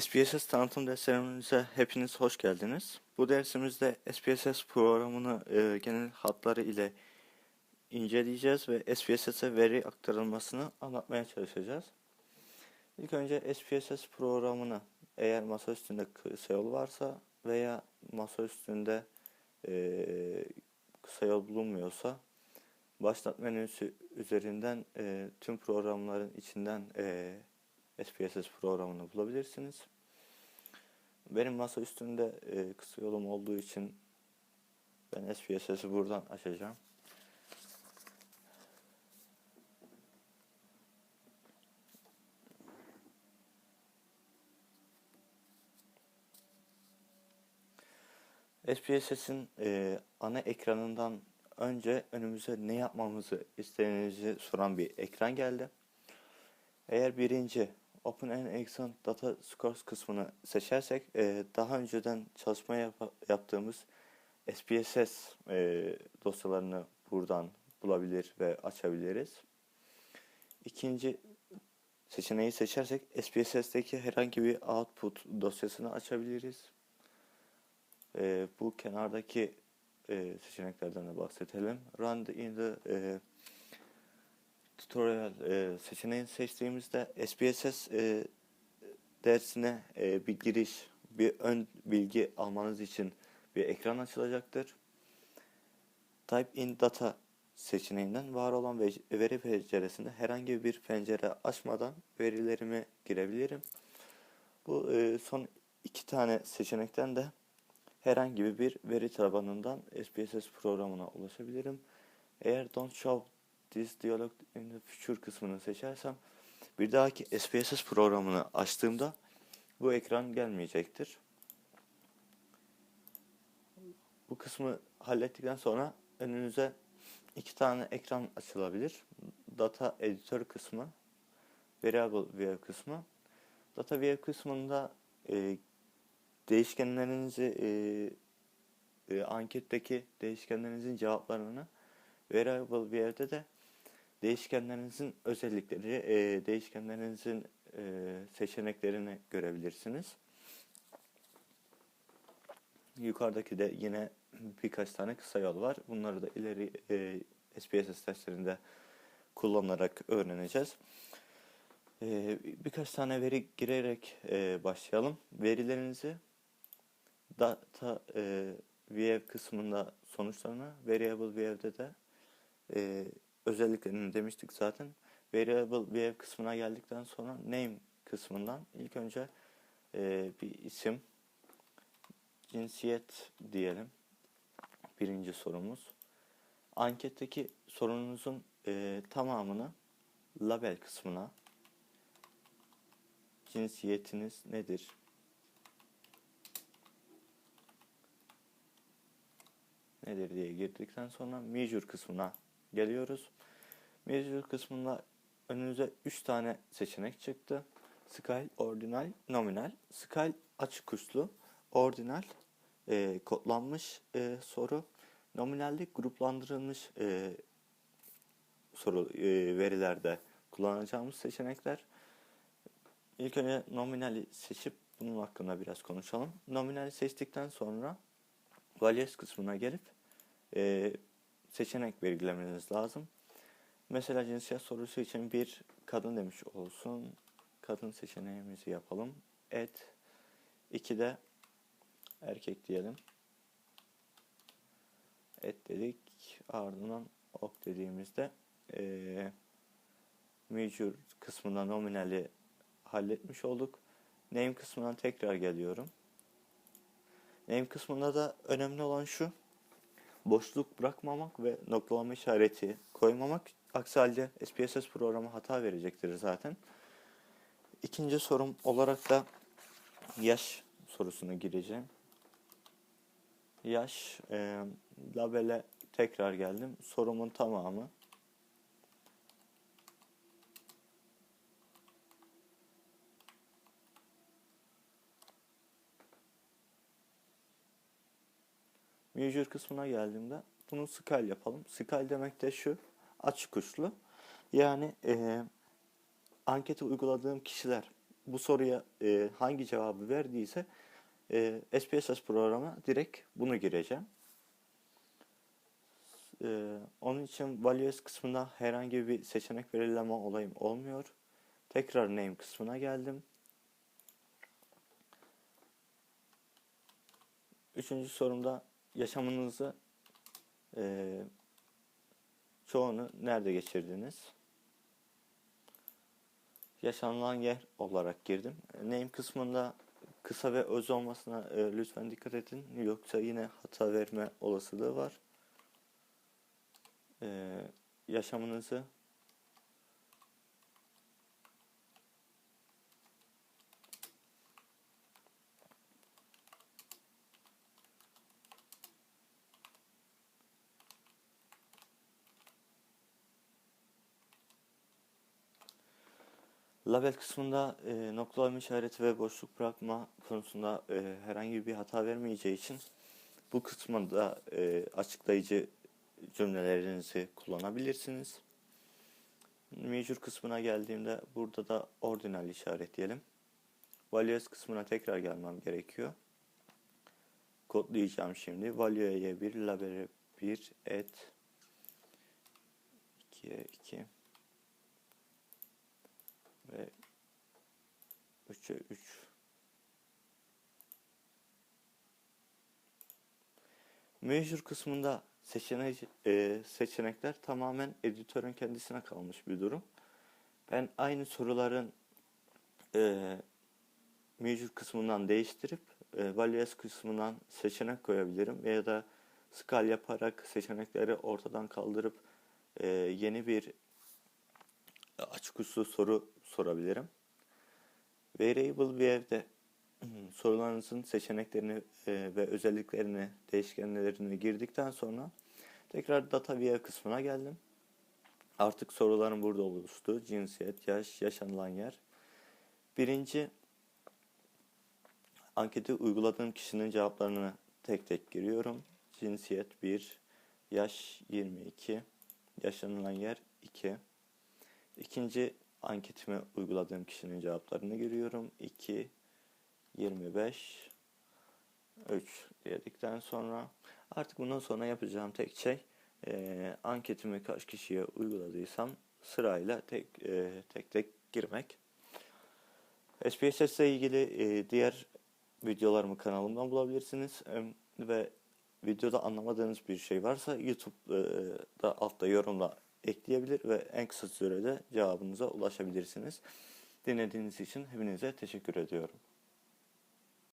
SPSS tanıtım derslerimize hepiniz hoş geldiniz. Bu dersimizde SPSS programını e, genel hatları ile inceleyeceğiz ve SPSS'e veri aktarılmasını anlatmaya çalışacağız. İlk önce SPSS programını eğer masa üstünde kısa yol varsa veya masa üstünde e, kısa yol bulunmuyorsa başlat menüsü üzerinden e, tüm programların içinden e, SPSS programını bulabilirsiniz. Benim masa üstünde e, kısa yolum olduğu için ben SPSS'i buradan açacağım. SPSS'in e, ana ekranından önce önümüze ne yapmamızı istediğinizi soran bir ekran geldi. Eğer birinci Open and Exam Data Scores kısmını seçersek e, daha önceden çalışma yap yaptığımız SPSS e, dosyalarını buradan bulabilir ve açabiliriz. İkinci seçeneği seçersek SPSS'teki herhangi bir output dosyasını açabiliriz. E, bu kenardaki e, seçeneklerden de bahsedelim. Run in the e, tutorial e, seçeneğini seçtiğimizde SPSS e, dersine e, bir giriş, bir ön bilgi almanız için bir ekran açılacaktır. Type in data seçeneğinden var olan veri penceresinde herhangi bir pencere açmadan verilerimi girebilirim. Bu e, son iki tane seçenekten de herhangi bir veri tabanından SPSS programına ulaşabilirim. Eğer don't show this dialog in the future kısmını seçersem bir dahaki SPSS programını açtığımda bu ekran gelmeyecektir. Bu kısmı hallettikten sonra önünüze iki tane ekran açılabilir. Data Editor kısmı, Variable View kısmı. Data View kısmında e, değişkenlerinizi e, e, anketteki değişkenlerinizin cevaplarını Variable View'de de değişkenlerinizin özellikleri, e, değişkenlerinizin e, seçeneklerini görebilirsiniz. Yukarıdaki de yine birkaç tane kısa yol var. Bunları da ileri e, SPSS derslerinde kullanarak öğreneceğiz. E, birkaç tane veri girerek e, başlayalım. Verilerinizi data e, view kısmında sonuçlarına, variable view'de de e, özelliklerini demiştik zaten. Variable view kısmına geldikten sonra name kısmından ilk önce e, bir isim, cinsiyet diyelim. Birinci sorumuz. Anketteki sorununuzun e, tamamını label kısmına cinsiyetiniz nedir? Nedir diye girdikten sonra measure kısmına geliyoruz. Measure kısmında önünüze 3 tane seçenek çıktı. Scale, Ordinal, Nominal. Scale açık uçlu, Ordinal e, kodlanmış e, soru. Nominalde gruplandırılmış e, soru e, verilerde kullanacağımız seçenekler. İlk önce nominali seçip bunun hakkında biraz konuşalım. Nominali seçtikten sonra values kısmına gelip e, seçenek belirlemeniz lazım. Mesela cinsiyet sorusu için bir kadın demiş olsun. Kadın seçeneğimizi yapalım. Et. 2 de erkek diyelim. Et dedik. Ardından ok dediğimizde ee, major kısmında nominali halletmiş olduk. Name kısmına tekrar geliyorum. Name kısmında da önemli olan şu boşluk bırakmamak ve noktalama işareti koymamak. Aksi halde SPSS programı hata verecektir zaten. İkinci sorum olarak da yaş sorusunu gireceğim. Yaş, e, labele tekrar geldim. Sorumun tamamı. Measure kısmına geldiğimde bunu scale yapalım. Scale demek de şu. Açık uçlu. Yani e, anketi uyguladığım kişiler bu soruya e, hangi cevabı verdiyse e, SPSS programa direkt bunu gireceğim. E, onun için values kısmında herhangi bir seçenek belirleme olayım olmuyor. Tekrar name kısmına geldim. Üçüncü sorumda yaşamınızı e, çoğunu nerede geçirdiniz? Yaşanılan yer olarak girdim. Name kısmında kısa ve öz olmasına e, lütfen dikkat edin. Yoksa yine hata verme olasılığı var. E, yaşamınızı Label kısmında e, noktalama işareti ve boşluk bırakma konusunda e, herhangi bir hata vermeyeceği için bu kısmında e, açıklayıcı cümlelerinizi kullanabilirsiniz. Major kısmına geldiğimde burada da ordinal işaretleyelim. Values kısmına tekrar gelmem gerekiyor. Kodlayacağım şimdi. Value'ye 1, label'e 1, et 2'ye 2 ve 3'e 3 Measure kısmında seçenek, e, seçenekler tamamen editörün kendisine kalmış bir durum. Ben aynı soruların e, Measure kısmından değiştirip e, Values kısmından seçenek koyabilirim ya da skal yaparak seçenekleri ortadan kaldırıp e, yeni bir açık uçlu soru sorabilirim. Variable view'de sorularınızın seçeneklerini e, ve özelliklerini, değişkenlerini girdikten sonra tekrar data view kısmına geldim. Artık soruların burada oluştu. Cinsiyet, yaş, yaşanılan yer. Birinci anketi uyguladığım kişinin cevaplarını tek tek giriyorum. Cinsiyet 1, yaş 22, yaşanılan yer 2. İkinci anketime uyguladığım kişinin cevaplarını giriyorum. 2, 25, 3 dedikten sonra artık bundan sonra yapacağım tek şey e, anketimi kaç kişiye uyguladıysam sırayla tek e, tek tek girmek. SPSS ile ilgili e, diğer videolarımı kanalımdan bulabilirsiniz e, ve videoda anlamadığınız bir şey varsa YouTube'da altta yorumla ekleyebilir ve en kısa sürede cevabınıza ulaşabilirsiniz. Dinlediğiniz için hepinize teşekkür ediyorum.